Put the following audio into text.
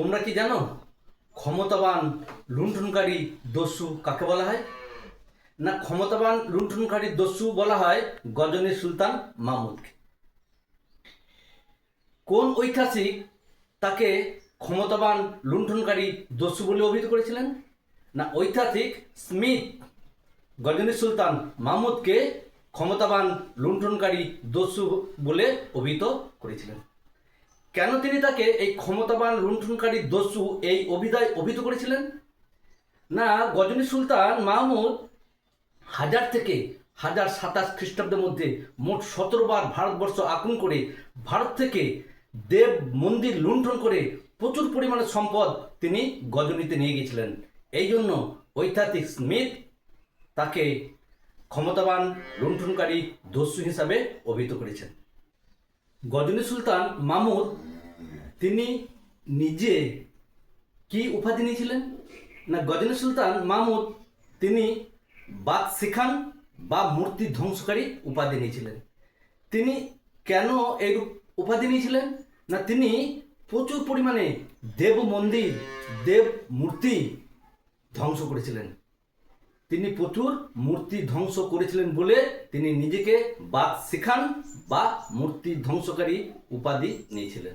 তোমরা কি জানো? ক্ষমতাবান লুণ্ঠনকারী দস্যু কাকে বলা হয়? না, ক্ষমতাবান লুণ্ঠনকারী দস্যু বলা হয় গজনী সুলতান মাহমুদকে কোন ঐতিহাসিক তাকে ক্ষমতাবান লুণ্ঠনকারী দস্যু বলে অভিহিত করেছিলেন? না, ঐতিহাসিক স্মিথ গজনী সুলতান মাহমুদকে ক্ষমতাবান লুণ্ঠনকারী দস্যু বলে অভিহিত করেছিলেন। কেন তিনি তাকে এই ক্ষমতাবান লুণ্ঠনকারী দস্যু এই অভিধায় অভিহিত করেছিলেন? না, গজনী সুলতান মাহমুদ হাজার থেকে হাজার সাতাশ খ্রিস্টাব্দের মধ্যে মোট সতেরো বার ভারতবর্ষ আক্রমণ করে ভারত থেকে দেব মন্দির লুণ্ঠন করে প্রচুর পরিমাণে সম্পদ তিনি গজনীতে নিয়ে গিয়েছিলেন। এই জন্য ঐতিহাসিক স্মিথ তাকে ক্ষমতাবান লুণ্ঠনকারী দস্যু হিসাবে অভিহিত করেছেন। গজনী সুলতান মামুদ, তিনি নিজে কি উপাধি নিয়েছিলেন? না, গজনী সুলতান মাহমুদ তিনি বাদ শিখান বা মূর্তি ধ্বংসকারী উপাধি নিয়েছিলেন। তিনি কেন এই উপাধি নিয়েছিলেন? না, তিনি প্রচুর পরিমাণে দেব মন্দির, দেব মূর্তি ধ্বংস করেছিলেন। তিনি প্রচুর মূর্তি ধ্বংস করেছিলেন বলে তিনি নিজেকে বাদ শিখান বা মূর্তি ধ্বংসকারী উপাধি নিয়েছিলেন।